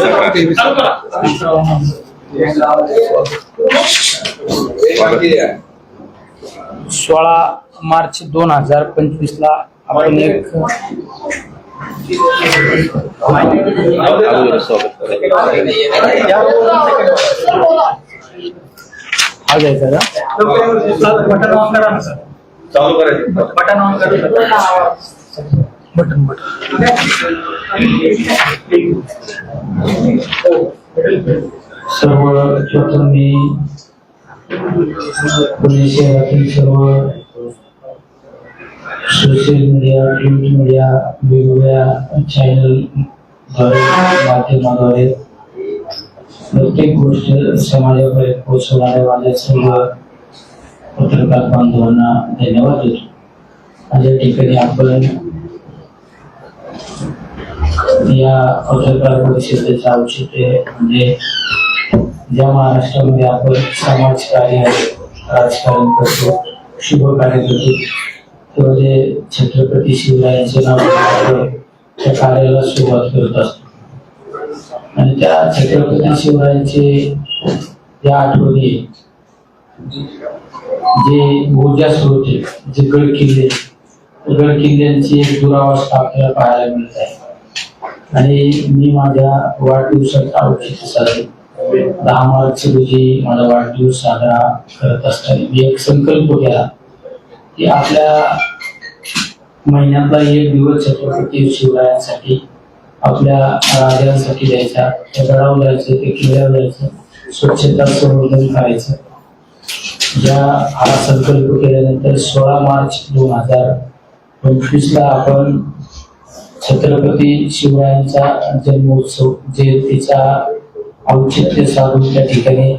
अकरा तेवीस अकरा सोळा मार्च दोन हजार पंचवीस ला आपण एक अगोदर करा. हा घ्यायचा चालू करायचं. बटन ऑन करा बटन बटन. सर्व प्रथम मी पुणे शहरातील सर्व सोशल मीडिया प्रिंट मीडिया वेगवेगळ्या चॅनल माध्यमाद्वारे प्रत्येक गोष्ट समाजापर्यंत पोहोचवणाऱ्या माझ्या सर्व पत्रकार बांधवांना धन्यवाद देतो. आज या ठिकाणी आपण या पत्रकार परिषदेचं औचित्य म्हणजे ज्या महाराष्ट्रामध्ये आपण समाजकार्य राजकारण करतो शुभ कार्य करतो तेव्हा जे छत्रपती शिवरायांचे नाव त्या कार्याला सुरुवात करत असतो. आणि त्या छत्रपती शिवरायांचे या आठवणी जे ऊर्जा स्रोत आहे, जे गड किल्ले गड किल्ल्यांची एक दुरावस्था आपल्याला पाहायला मिळत आहे. आणि मी माझ्या वाढदिवसाचा औचित्य साधून दहा मार्च रोजी माझा वाढदिवस साजरा करत असताना मी एक संकल्प केला की आपल्या महिन्यातला एक दिवस छत्रपती शिवरायांसाठी आपल्या राजांसाठी द्यायचा त्या गडावर जायचं ते किल्ल्यावर जायचं स्वच्छता संवर्धन करायचं. या हा संकल्प केल्यानंतर सोळा मार्च दोन हजार पंचवीस ला आपण छत्रपती शिवरायांचा जन्मोत्सव जयंतीचा औचित्य साधून त्या ठिकाणी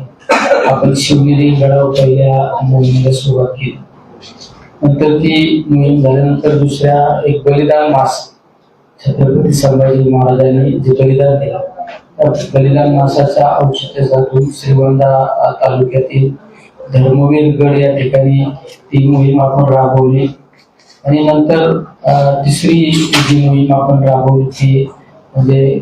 आपण शिवनेरी गडाव पहिल्या मोहिमेला सुरुवात केली. नंतर ती मोहीम झाल्यानंतर दुसऱ्या एक बलिदान मास छत्रपती संभाजी महाराजांनी जे बलिदान दिला. त्या बलिदान मासाचा औचित्य साधून श्रीगोंदा तालुक्यातील धर्मवीर गड या ठिकाणी ती मोहीम आपण राबवली. आणि नंतर तिसरी जी मोहीम आपण राबवली ती म्हणजे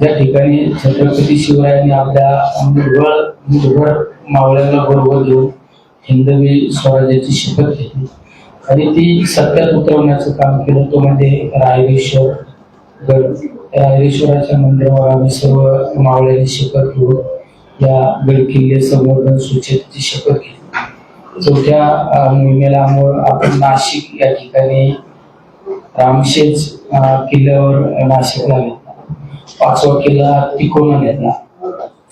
ज्या ठिकाणी छत्रपती शिवरायांनी आपल्या मुघळ मुघळ मावळ्यांना बरोबर घेऊन हिंदवी स्वराज्याची शपथ घेतली. आणि ती सत्यात उतरवण्याचं काम केलं तो म्हणजे रायरेश्वर गड. रायरेश्वराच्या मंदिरावर आम्ही सर्व मावळ्यांनी शपथ घेऊन या गडकिल्ले संवर्धन स्वच्छतेची शपथ घेतली. चौथ्या मोहिमेला आपण नाशिक या ठिकाणी रामशेज किल्ल्यावर नाशिकला घेतला पाचवा किल्ला तिकोना घेतला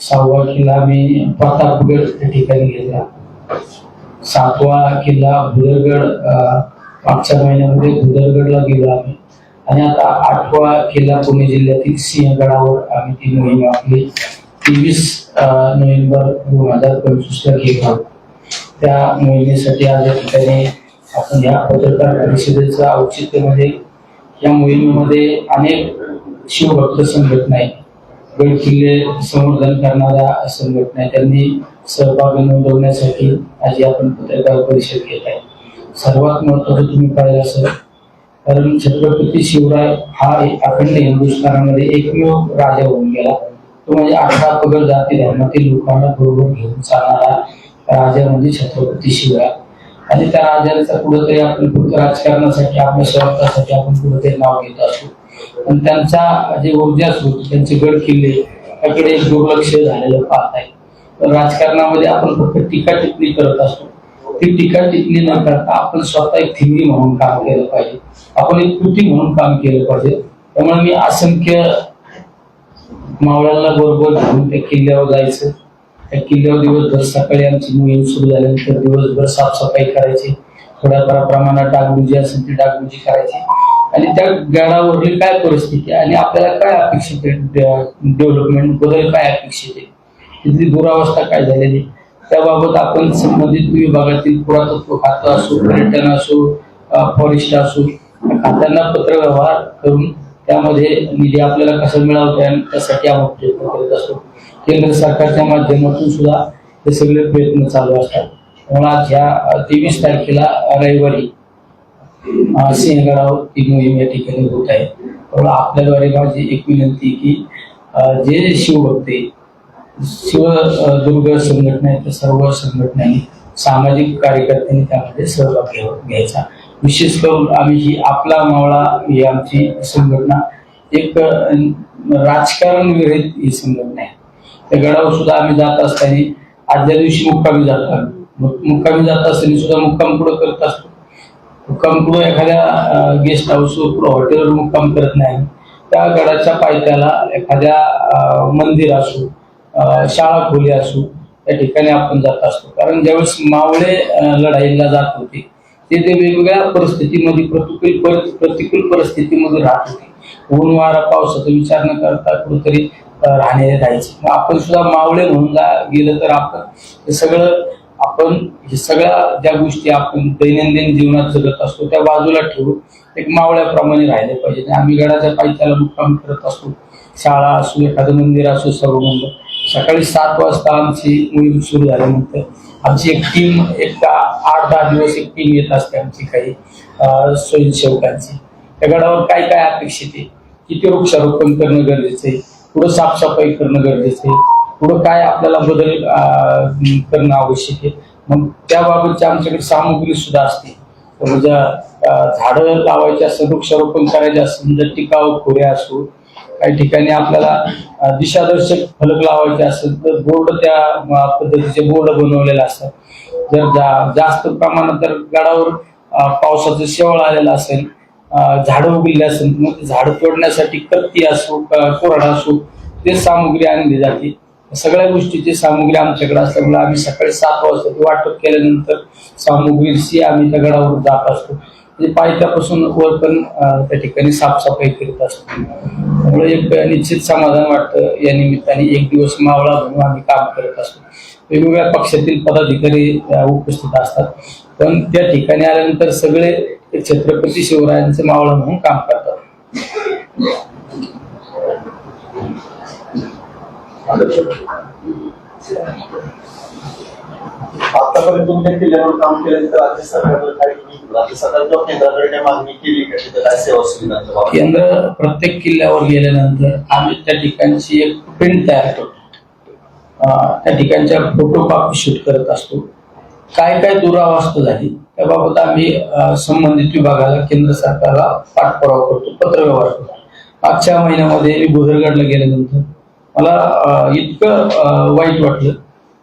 सहावा किल्ला मी प्रतापगड या ठिकाणी घेतला. सातवा किल्ला भुदरगड मागच्या महिन्यामध्ये भुदरगडला गेलो आम्ही. आणि आता आठवा किल्ला पुणे जिल्ह्यातील सिंहगडावर आम्ही ती मोहीम आपली तेवीस नोव्हेंबर दोन हजार पंचवीस ला घेत आहोत. त्या मोहिमेसाठी आज या ठिकाणी आपण या पत्रकार परिषदेचं औचित्य म्हणजे या मोहिमेमध्ये अनेक शिवभक्त संघटना आहेत गड किल्ले संवर्धन करणाऱ्या संघटना आहेत त्यांनी सहभाग नोंदवण्यासाठी आज आपण पत्रकार परिषद घेत आहे. सर्वात महत्वाचं तुम्ही पाहिलं असेल कारण छत्रपती शिवराय हा अखंड हिंदुस्थानामध्ये एकमेव राजा होऊन गेला. तो म्हणजे अठरा पगड जाती धर्मातील लोकांना बरोबर घेऊन चालणारा राजा म्हणजे छत्रपती शिवराय. आणि त्या राजाचा कुठंतरी आपण फक्त राजकारणासाठी आपल्या स्वार्थासाठी आपण कुठंतरी नाव घेत असतो पण त्यांचा जे ऊर्जा स्रोत त्यांचे गड किल्ले याकडे एक दुर्लक्ष झालेलं पाहत आहे. पण राजकारणामध्ये आपण फक्त टीका टिप्पणी करत असतो ती टीका टिप्पणी न करता आपण स्वतः एक थिंगी म्हणून काम केलं पाहिजे. आपण एक कृती म्हणून काम केलं पाहिजे. त्यामुळे मी असंख्य मावळ्यांना बरोबर घेऊन त्या किल्ल्यावर जायचं. त्या किल्ल्यावर दिवसभर सकाळी आमची मोहीम सुरू झाल्यानंतर दिवसभर साफसफाई करायची. थोड्याफार प्रमाणात डागबुजी असेल ती डागबुजी करायची. आणि त्या गडावरली काय परिस्थिती आणि आपल्याला काय अपेक्षित आहे? डेव्हलपमेंट बदल काय अपेक्षित आहे? तिथली दुरावस्था काय झालेली? त्याबाबत आपण संबंधित विभागातील पुरातत्व खातं असो पर्यटन असो फॉरेस्ट असो खात्यांना पत्र व्यवहार करून त्यामध्ये निधी आपल्याला कसं मिळवता आणि त्यासाठी आपण प्रयत्न करत असतो. केंद्र सरकारच्या माध्यमातून सुद्धा हे सगळे प्रयत्न चालू असतात. म्हणून आज ह्या तेवीस तारखेला रविवारी सिंहगडाव सिंहगडावर ती मोहीम या ठिकाणी होत आहे त्यामुळे आपल्याद्वारे माझी एक विनंती की जे शिवभक्ते शिवदुर्ग शिव संघटना आहे त्या सर्व संघटनांनी सामाजिक कार्यकर्त्यांनी त्यामध्ये सहभाग घ्यावा- घ्यायचा. विशेष करून आम्ही ही आपला मावळा ही आमची संघटना एक राजकारण विरहित ही संघटना आहे. त्या गडावर सुद्धा आम्ही जात असताना आदल्या दिवशी मुक्कामी जातात मुक्कामी जात असताना सुद्धा मुक्काम पुढे करत असतो? मुक्काम पुढे एखाद्या गेस्ट हाऊस पुढे हॉटेलवर मुक्काम करत नाही. त्या गडाच्या पायथ्याला एखाद्या मंदिर असो शाळा खोली असो त्या ठिकाणी आपण जात असतो. कारण ज्यावेळेस मावळे लढाईला जात होते ते ते वेगवेगळ्या परिस्थितीमध्ये प्रतिकूल प्रतिकूल परिस्थितीमध्ये राहत होते. ऊन वारा पावसाचा विचार न करता कुठेतरी राहणे राहायचे आपण सुद्धा मावळे म्हणून गेलं तर आपण हे सगळं आपण हे सगळ्या ज्या गोष्टी आपण दैनंदिन जीवनात जगत असतो त्या बाजूला ठेवून एक मावळ्याप्रमाणे राहिले पाहिजे आम्ही गडाच्या पायथ्याला मुक्काम करत असतो. शाळा असो एखादं मंदिर असो सर्व मंदिर सकाळी सात वाजता आमची मोहीम सुरू झाल्यानंतर आमची एक टीम एक आठ दहा दिवस एक टीम येत असते आमची काही स्वयंसेवकांची. त्या गडावर काय काय अपेक्षित आहे? किती वृक्षारोपण करणं गरजेचं आहे? पुढं साफसफाई करणं गरजेचं आहे? पुढं काय आपल्याला बदल करणं आवश्यक आहे? मग त्याबाबतची आमच्याकडे सामुग्री सुद्धा असते. म्हणजे झाडं लावायची असेल वृक्षारोपण करायचे असेल म्हणजे जर टिकाऊ खोऱ्या असो काही ठिकाणी आपल्याला दिशादर्शक फलक लावायचे असेल तर बोर्ड त्या पद्धतीचे बोर्ड बनवलेले असतात. जर जा जास्त प्रमाणात जर गडावर पावसाचं शेवळ आलेलं असेल झाडं उगलेले असेल मग ते तोडण्यासाठी कत्ती असो कोरड कोरडा असो ते सामुग्री आणली जाते. सगळ्या गोष्टीची सामुग्री आमच्याकडे असल्यामुळे आम्ही सकाळी सात वाजता वाटप केल्यानंतर सामुग्रीशी आम्ही त्या गडावर जात असतो. म्हणजे पायथ्यापासून वर पण त्या ठिकाणी साफसफाई करीत असतो. त्यामुळे एक निश्चित समाधान वाटतं या निमित्ताने एक दिवस मावळा म्हणून आम्ही काम करत असतो. वेगवेगळ्या पक्षातील पदाधिकारी उपस्थित असतात. पण त्या ठिकाणी आल्यानंतर सगळे छत्रपती शिवरायांचे मावळा म्हणून काम करतात. आतापर्यंत तुमच्या किल्ल्यावर काम केलं राज्य सरकारला काही केंद्र प्रत्येक किल्ल्यावर गेल्यानंतर आम्ही त्या ठिकाणची एक प्रिंट तयार करतो. त्या ठिकाणच्या फोटो कॉपी शूट करत असतो. काय काय दुरावस्था झाली त्याबाबत आम्ही संबंधित विभागाला केंद्र सरकारला पाठपुरावा करतो पत्रव्यवहार करतो. मागच्या महिन्यामध्ये मी बुधरगडला गेल्यानंतर मला इतकं वाईट वाटलं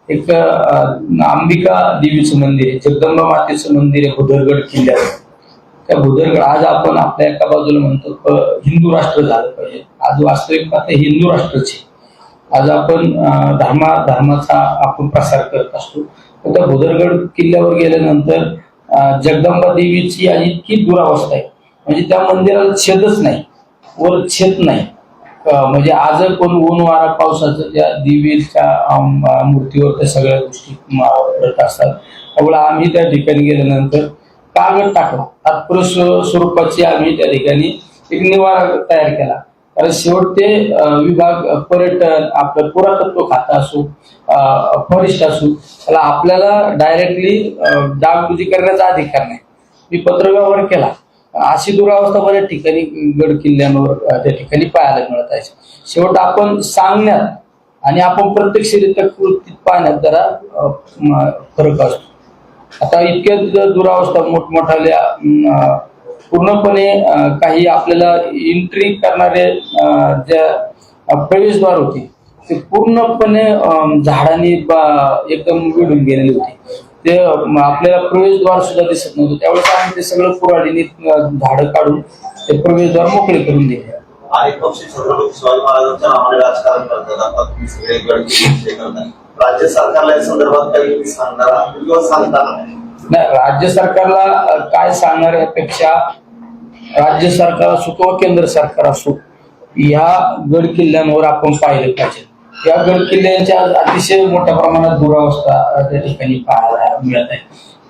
एक अंबिका देवीचं मंदिर आहे जगदंबा मातेचं मंदिर आहे भुदरगड किल्ल्यात. त्या भुदरगड आज आपण आपल्या एका बाजूला म्हणतो हिंदू राष्ट्र झालं पाहिजे. आज वास्तविक पाहता हिंदू राष्ट्रचे आज आपण धर्मा धर्माचा आपण प्रसार करत असतो. तर त्या भुदरगड किल्ल्यावर गेल्यानंतर जगदंबा देवीची आज इतकी दुरावस्था आहे. म्हणजे त्या मंदिराला छेदच नाही. वर छेद नाही. म्हणजे आज पण ऊन वारा पावसाचं त्या देवीच्या मूर्तीवर त्या सगळ्या गोष्टी करत असतात त्यामुळे आम्ही त्या ठिकाणी गेल्यानंतर कागद टाकला. तात्पुर स्वरूपाची आम्ही त्या ठिकाणी एक निवारा तयार केला. कारण शेवट ते विभाग पर्यटन आपलं पुरातत्व खातं असो फॉरेस्ट असो त्याला आपल्याला डायरेक्टली डागडुजी करण्याचा अधिकार नाही. मी पत्रव्यवहार केला. अशी दुरावस्था बऱ्याच ठिकाणी गड किल्ल्यांवर त्या ठिकाणी पाहायला मिळत आहे. शेवट आपण सांगण्यात आणि आपण प्रत्यक्षरित्या कृतीत पाहण्यात जरा फरक असतो. आता इतक्या दुरावस्था मोठमोठाल्या पूर्णपणे काही आपल्याला एंट्री करणारे ज्या प्रवेशद्वार होते ते पूर्णपणे झाडांनी एकदम विडून गेलेले होते. ते आपल्याला प्रवेशद्वार सुद्धा दिसत नव्हतं. त्यावेळेस आम्ही ते सगळं अं, झाडं काढून ते प्रवेशद्वार मोकळे करून दिले. अनेक पक्ष छत्रपती शिवाजी महाराजांच्या नावाने राजकारण करतात. आता तुम्ही सगळे गड किल्ले करताय. राज्य सरकारला या संदर्भात काही तुम्ही सांगणार आहात किंवा सांगताना नाही? राज्य सरकारला काय सांगणार यापेक्षा राज्य सरकार असो किंवा केंद्र सरकार असो या गड किल्ल्यांवर आपण पाहिले पाहिजे. या गड किल्ल्यांच्या आज अतिशय मोठ्या प्रमाणात दुरावस्था त्या ठिकाणी पाहायला मिळत आहे.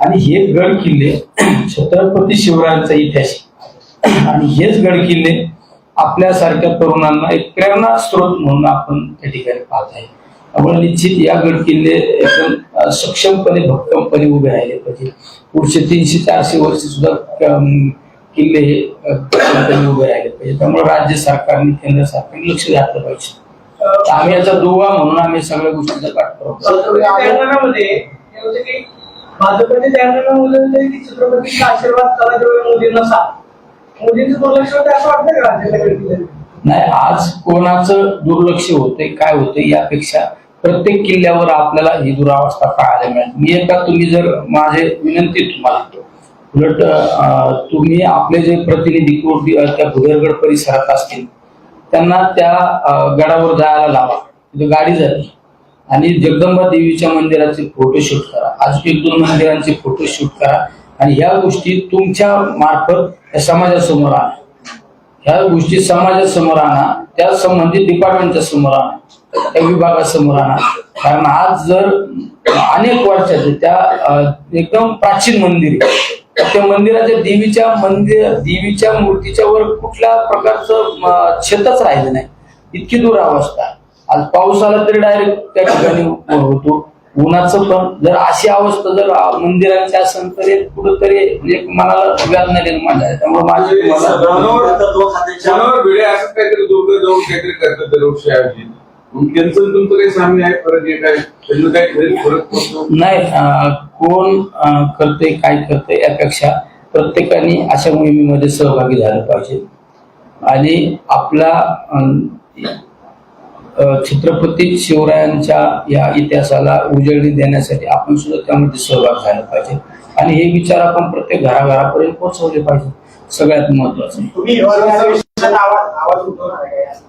आणि हे गड किल्ले छत्रपती शिवरायांचा इतिहास आणि हेच गड किल्ले आपल्यासारख्या तरुणांना एक प्रेरणा स्रोत म्हणून आपण त्या ठिकाणी पाहत आहे. त्यामुळे निश्चित या गड किल्ले एकदम सक्षमपणे भक्कमपणे उभे राहिले पाहिजे पुढचे तीनशे चारशे वर्ष सुद्धा किल्ले हे उभे राहिले पाहिजे त्यामुळे राज्य सरकारने केंद्र सरकारने लक्ष घातलं पाहिजे. आम्ही याचा दुवा म्हणून आम्ही सगळ्या गोष्टीचा पाठपुरावा करतो. की छत्रपतीचा आशीर्वाद मोदींना मोदींचं दुर्लक्ष होतं असं वाटतं का? नाही आज कोणाचं दुर्लक्ष होते काय होते यापेक्षा प्रत्येक किल्ल्यावर आपल्याला ही दुरावस्था पाहायला मिळेल मी एकदा तुम्ही जर माझे विनंती तुम्हाला उलट तुम्ही आपले जे प्रतिनिधी त्या भुदरगड परिसरात असतील त्यांना त्या गडावर जायला लावा. तिथे गाडी जाते. आणि जगदंबा देवीच्या मंदिराचे फोटोशूट करा. आज एक दोन मंदिरांचे फोटोशूट करा. आणि ह्या गोष्टी तुमच्या मार्फत समाजासमोर आणा. ह्या गोष्टी समाजासमोर आणा. त्या संबंधित डिपार्टमेंटच्या समोर आणा. त्या विभागासमोर आणा. कारण आज जर अनेक वर्षाचे त्या एकदम प्राचीन मंदिर त्या मंदिराच्या देवीच्या मंदिर देवीच्या मूर्तीच्या वर कुठल्या प्रकारचं अं, छतच राहिलं नाही. इतकी दूर अवस्था. आहे. आज पाऊस आला तरी डायरेक्ट त्या ठिकाणी होतो. उन्हाचं पण जर अशी अवस्था जर मंदिरांची असेल तर एक कुठंतरी एक मनाला वेदना निर्माण झाली त्यामुळे माझी काहीतरी दोघं जाऊन काहीतरी करतात दरवर्षी मग त्यांचं आणि तुमचं काही सामने आहे फरक आहे काय त्यांना काही खरेदी फरक पडतो नाही अं, कोण अं, करते काय करते यापेक्षा प्रत्येकाने अशा मोहिमेमध्ये सहभागी झालं पाहिजे. आणि आपला अं, अं, छत्रपती शिवरायांच्या या इतिहासाला उजळणी देण्यासाठी आपण सुद्धा त्यामध्ये सहभाग झाला पाहिजे. आणि हे विचार आपण प्रत्येक घराघरापर्यंत पोहोचवले पाहिजे. सगळ्यात महत्वाचं तुम्ही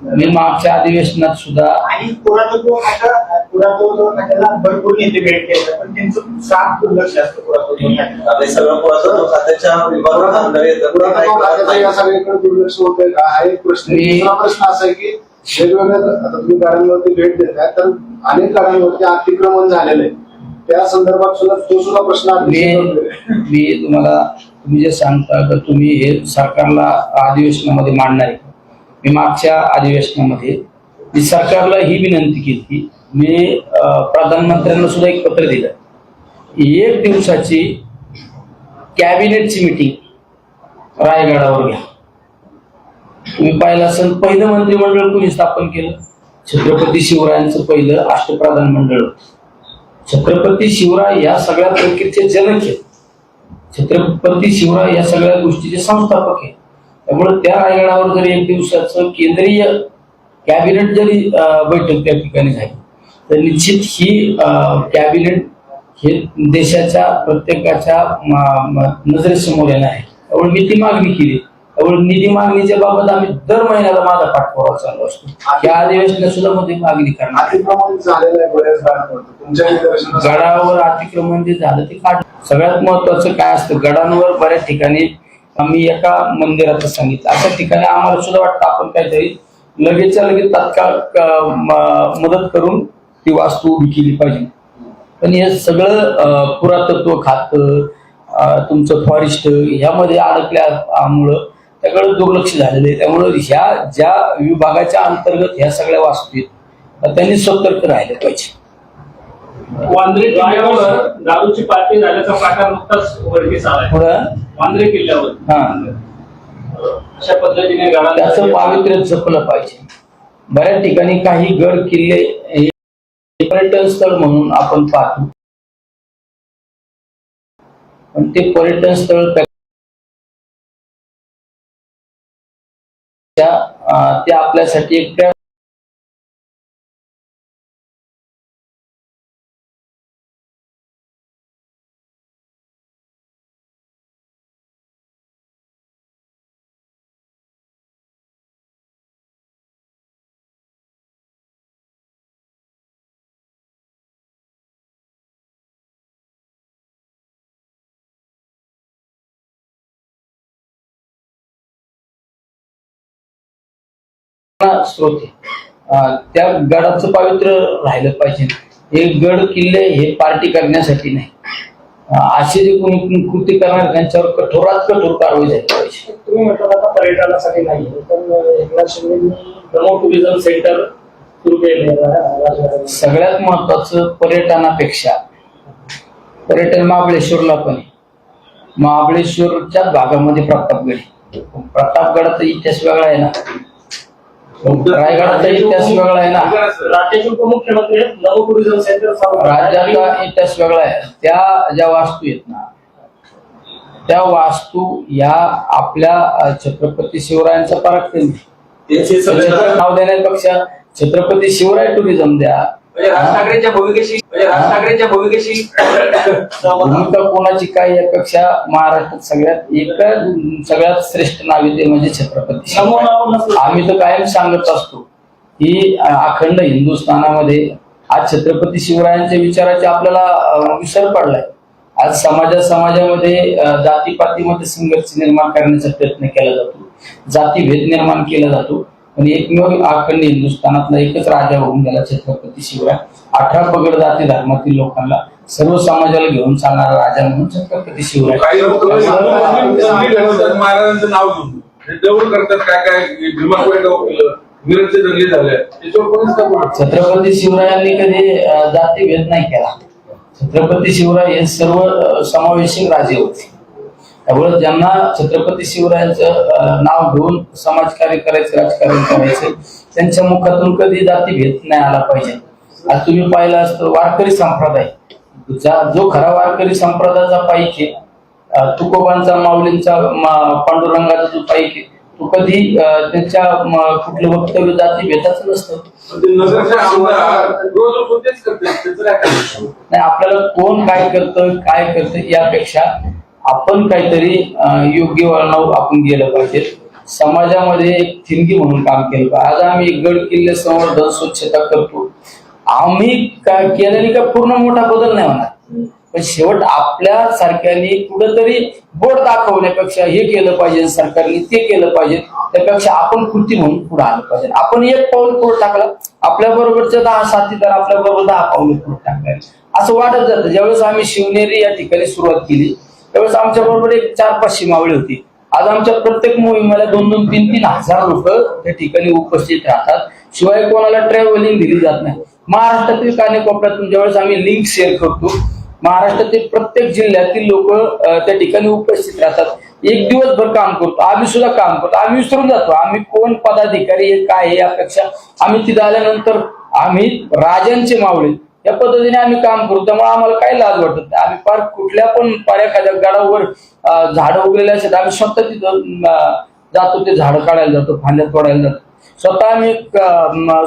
मी मागच्या अधिवेशनात सुद्धा आणि पुरातत्व खात्याला भरपूर नेते भेट पण त्यांचं दुर्लक्ष असतं सगळं खात्याच्या विभागात येतं ते. या सगळीकडे दुर्लक्ष का हा एक प्रश्न आहे. मी- दुसरा प्रश्न असा आहे की वेगवेगळ्या आता तुम्ही गाड्यांवरती भेट देताय तर अनेक गाड्यांवरती अतिक्रमण झालेलं आहे. त्या संदर्भात सुद्धा तो सुद्धा प्रश्न मी तुम्हाला तुम्ही जे सांगता तर तुम्ही हे सरकारला अधिवेशनामध्ये मांडणार आहे. मी मागच्या अधिवेशनामध्ये मी सरकारला ही विनंती केली. की मी प्रधानमंत्र्यांना सुद्धा एक पत्र दिलं. एक दिवसाची कॅबिनेटची मिटिंग रायगडावर घ्या. तुम्ही पाहिलं असेल पहिलं मंत्रिमंडळ कोणी स्थापन केलं. छत्रपती शिवरायांचं पहिलं अष्टप्रधान मंडळ छत्रपती शिवराय या सगळ्या प्रक्रियेचे जनक आहेत छत्रपती शिवराय या सगळ्या गोष्टीचे संस्थापक आहेत. त्यामुळे त्या रायगडावर जरी एक दिवसाचं केंद्रीय कॅबिनेट जरी बैठक त्या ठिकाणी झाली तर निश्चित ही कॅबिनेट हे देशाच्या प्रत्येकाच्या नजरेसमोर येणार आहे. त्यामुळे मी ती मागणी केली. त्यामुळे निधी मागणीच्या बाबत आम्ही दर महिन्याला माझा पाठपुरावा चालू असतो. या अधिवेशनात सुद्धा मध्ये मागणी करणार. अतिक्रमण झालेलं आहे बऱ्याच तुमच्या निदर्शनास गडावर अतिक्रमण जे झालं ते काढ सगळ्यात महत्वाचं काय असतं? गडांवर बऱ्याच ठिकाणी आम्ही एका मंदिराचं सांगितलं. अशा ठिकाणी आम्हाला सुद्धा वाटतं आपण काहीतरी लगेचच्या लगेच तात्काळ मदत करून ती वास्तू उभी केली पाहिजे. पण हे सगळं पुरातत्व खात तुमचं फॉरेस्ट ह्यामध्ये अडकल्यामुळं त्याकडे दुर्लक्ष झालेलं आहे. त्यामुळं ह्या ज्या विभागाच्या अंतर्गत ह्या सगळ्या वास्तू आहेत त्यांनी सतर्क राहिले पाहिजे. वांद्रे किल्ल्यावर दारूची पार्टी झाल्याचा प्रकार नुकताच उघडकीस वांद्रे किल्ल्यावर. हा. अशा पद्धतीने त्याचं पावित्र्य जपलं पाहिजे. बऱ्याच ठिकाणी काही गड किल्ले पर्यटन स्थळ म्हणून आपण पाहतो. पण ते पर्यटन स्थळ त्या- त्या ते आपल्यासाठी एक स्रोत त्या गडाचं पावित्र्य राहिलं पाहिजे. हे गड किल्ले हे पार्टी करण्यासाठी नाही. असे जे कोणी कृती करणार त्यांच्यावर कठोरात कठोर कारवाई झाली पाहिजे. तुम्ही म्हटलं आता पर्यटनासाठी नाही पण शिंदेनी टुरिझम सेंटर सुरू केले. सगळ्यात महत्वाचं पर्यटनापेक्षा पर्यटन महाबळेश्वरला पण आहे. महाबळेश्वरच्या भागामध्ये प्रतापगड प्रतापगडाचा इतिहास वेगळा आहे ना. रायगडाचा इतिहास वेगळा आहे ना. राज्याचे उपमुख्यमंत्री आहेत, नवो टुरिझम सेंटर राज्याचा इतिहास वेगळा आहे. त्या ज्या वास्तू आहेत ना त्या वास्तू या आपल्या छत्रपती शिवरायांचा पराक्रम नाव देण्यापेक्षा छत्रपती शिवराय टुरिझम द्या म्हणजे राज ठाकरेंच्या भूमिकेशी म्हणजे राज ठाकरेंच्या भूमिकेशी सहमत आहात. भूमिका कोणाची काय यापेक्षा महाराष्ट्रात सगळ्यात एक सगळ्यात श्रेष्ठ नाव ते म्हणजे छत्रपती. आम्ही तर कायम सांगत असतो की अखंड हिंदुस्थानामध्ये आज छत्रपती शिवरायांच्या विचाराचे आपल्याला विसर पडलाय. आज समाजा समाजामध्ये जातीपातीमध्ये संघर्ष निर्माण करण्याचा प्रयत्न केला जातो. जातीभेद निर्माण केला जातो. पण एकमेव अखंड हिंदुस्थानातला एकच राजा होऊन गेला छत्रपती शिवराय. अठरा पगड जाती धर्मातील लोकांना सर्व समाजाला घेऊन चालणारा राजा म्हणून छत्रपती शिवराय. महाराजांचं नाव घेऊन करतात काय काय झाले. छत्रपती शिवरायांनी कधी जातीभेद नाही केला. छत्रपती शिवराय हे सर्व समावेशक राजे होते. त्यामुळे ज्यांना छत्रपती शिवरायांचं नाव घेऊन समाजकार्य करायचं राजकारण करायचं त्यांच्या मुखातून कधी जातीभेद नाही आला पाहिजे. आज तुम्ही पाहिलं असतं वारकरी संप्रदाय. जा- खरा वारकरी संप्रदायाचा अ, तुकोबांचा माऊलींचा पांडुरंगाचा जो आहे तो कधी त्याच्या कुठलं वक्तव्य जाती भेदाचं नसतं. करायचं नाही आपल्याला कोण काय करतं काय करतं यापेक्षा आपण काहीतरी योग्य वळणावर आपण गेलं पाहिजे. समाजामध्ये एक थिंगी म्हणून काम केलं पाहिजे. आज आम्ही गड किल्ले संवर्धन स्वच्छता करतो. आम्ही काय केल्याने का पूर्ण मोठा बदल नाही होणार. पण शेवट आपल्या सरकारने कुठंतरी बोट दाखवण्यापेक्षा हे केलं पाहिजे सरकारने ते केलं पाहिजे त्यापेक्षा आपण कृती म्हणून पुढे आलं पाहिजे. आपण एक पाऊल पुढे टाकलं आपल्या बरोबरचे दहा साथीदार आपल्या बरोबर दहा पाऊल पुढे टाकले असं वाटत जातं. ज्यावेळेस आम्ही शिवनेरी या ठिकाणी सुरुवात केली त्यावेळेस आमच्या बरोबर एक चार पाचशे मावळी होती. आज आमच्या प्रत्येक मोहिमेला दोन दोन तीन तीन हजार लोक त्या ठिकाणी उपस्थित राहतात. शिवाय कोणाला ट्रॅव्हलिंग दिली जात नाही. महाराष्ट्रातील कानेकोपऱ्यातून ज्यावेळेस आम्ही लिंक शेअर करतो. महाराष्ट्रातील प्रत्येक जिल्ह्यातील लोक त्या ठिकाणी उपस्थित राहतात. एक दिवसभर काम करतो. आम्ही सुद्धा काम करतो. आम्ही विसरून जातो. आम्ही कोण पदाधिकारी काय आहे यापेक्षा आम्ही तिथे आल्यानंतर आम्ही राजांचे मावळे. त्या पद्धतीने आम्ही काम करू. त्यामुळे आम्हाला काही लाज वाटत नाही. आम्ही फार कुठल्या पण पार एखाद्या गडावर झाडं उगलेले असतात आम्ही स्वतः तिथं जातो ते झाडं काढायला जातो फांद्या तोडायला जातो. स्वतः आम्ही एक,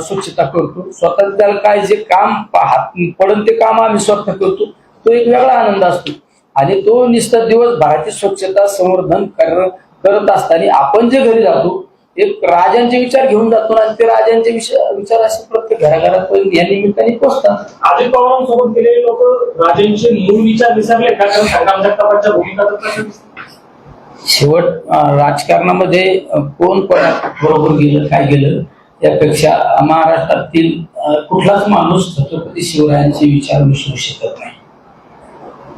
स्वच्छता करतो. स्वतः त्याला काय जे काम हात पडन ते काम आम्ही स्वतः करतो. तो एक वेगळा आनंद असतो. आणि तो निस्तर दिवसभराची स्वच्छता संवर्धन कर- करत असताना आपण जे घरी जातो एक राजांचे विचार घेऊन जातो आणि ते राजांचे विचार विचार असे प्रत्येक घराघरात पण या निमित्ताने पोचतात. अजित पवारांसोबत गेलेले लोक राजेंचे मूळ विचार विसरले का? कारण संग्राम जगतापांच्या भूमिका. शेवट राजकारणामध्ये कोण कोणा बरोबर गेलं काय गेलं यापेक्षा महाराष्ट्रातील कुठलाच माणूस छत्रपती शिवरायांचे विचार विसरू शकत नाही.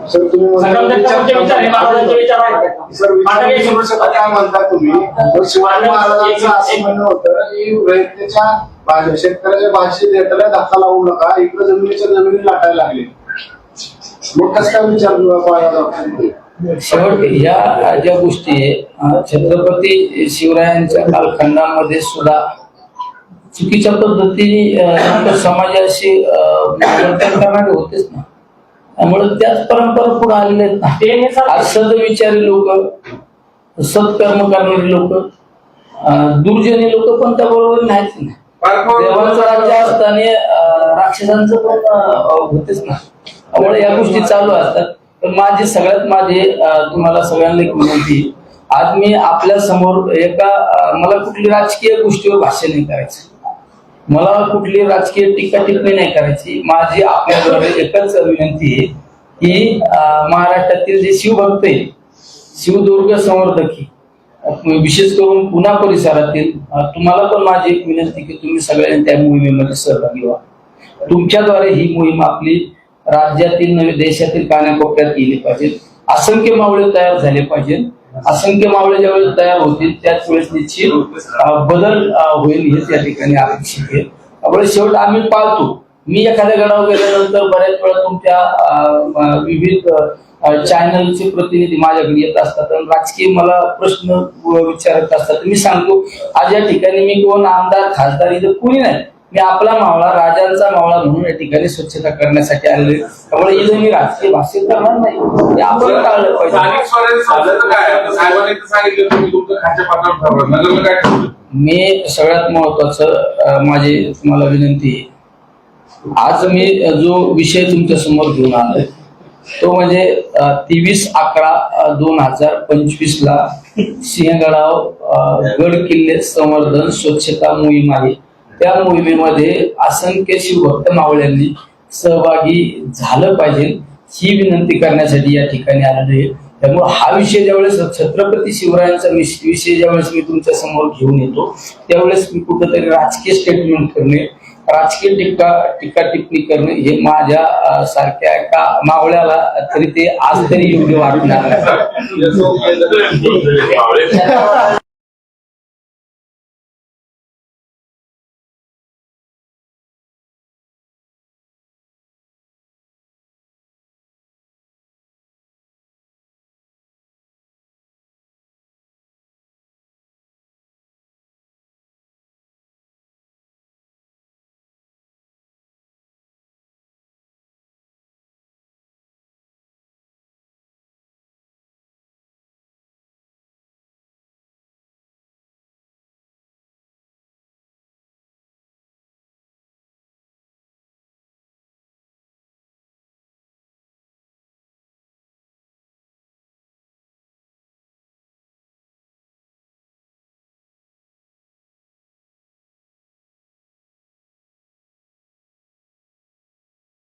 सर तुम्ही संग्राम जगतापांचे विचार महाराजांचे विचार आहेत का? सर विचार आता काही विसरू शकत काय म्हणता तुम्ही तर शिवाजी महाराजांचं असं म्हणणं होतं की रयतेच्या भाषे शेतकऱ्याच्या भाषेत येताना धक्का लावू नका इकडे जमिनीच्या जमिनी लाटायला लागले मग कसं काय विचार? शेवट या ज्या गोष्टी आहे, अं, छत्रपती शिवरायांच्या कालखंडामध्ये सुद्धा चुकीच्या पद्धतीने अं, समाजाशी अं, वर्तन करणारे होतेच ना त्यामुळे त्याच परंपरा पुढे आलेल्या आहेत नाही. आज सदविचारी लोक सत्कर्म करणारी लोक दुर्जनी लोक पण त्या बरोबर नाहीच ना. देवाचं राज्य असताना राक्षसांचं पण होतेच ना. त्यामुळे या गोष्टी चालू असतात. पण माझी सगळ्यात माझी तुम्हाला सगळ्यांना एक विनंती. आज मी आपल्यासमोर एका मला कुठली राजकीय गोष्टीवर भाष्य नाही करायचं. मला कुठली राजकीय टीका टिप्पणी नाही करायची. माझी आपल्याबरोबर एकच विनंती आहे की महाराष्ट्रातील जे शिवभक्त आहे शिवदुर्ग संवर्धकी विशेष करून पुणा परिसरातील तुम्हाला पण माझी एक विनंती की तुम्ही सगळ्यांनी त्या मोहिमेमध्ये सहभागी व्हा. तुमच्याद्वारे ही मोहीम आपली राज्यातील नवे देशातील कानाकोपऱ्यात गेली पाहिजे. असंख्य मावळे तयार झाले पाहिजे. असंख्य मावळे ज्यावेळेस तयार होतील त्याच वेळेस निश्चित बदल होईल हेच या ठिकाणी अपेक्षित आहे. त्यामुळे शेवट आम्ही पाळतो मी एखाद्या गडावर गेल्यानंतर बऱ्याच वेळा तुमच्या विविध चॅनलचे प्रतिनिधी माझ्याकडे येत असतात आणि राजकीय मला प्रश्न विचारत असतात. मी सांगतो आज या ठिकाणी मी कोण आमदार खासदार इथं कुणी नाही. मी आपला मावळा राजांचा मावळा म्हणून या ठिकाणी स्वच्छता करण्यासाठी आलेलो आहे. त्यामुळे इथं मी राजकीय भाषण करणार नाही. हे आपण टाळलं पाहिजे. मी सगळ्यात महत्वाचं माझी तुम्हाला विनंती आहे. आज मी जो विषय तुमच्यासमोर घेऊन आलोय तो म्हणजे तेवीस अकरा दोन हजार पंचवीस ला सिंहगडाव गड किल्ले संवर्धन स्वच्छता मोहीम आहे. त्या मोहिमेमध्ये असंख्य शिवभक्त मावळ्यांनी सहभागी झालं पाहिजे ही विनंती करण्यासाठी या ठिकाणी आलेली आहे. त्यामुळे हा विषय ज्यावेळेस छत्रपती शिवरायांचा विषय ज्यावेळेस मी तुमच्यासमोर घेऊन येतो त्यावेळेस मी कुठंतरी राजकीय स्टेटमेंट करणे राजकीय टीका टीका टिप्पणी करणे हे माझ्या सारख्या एका मावळ्याला तरी ते आज तरी योग्य वाटणार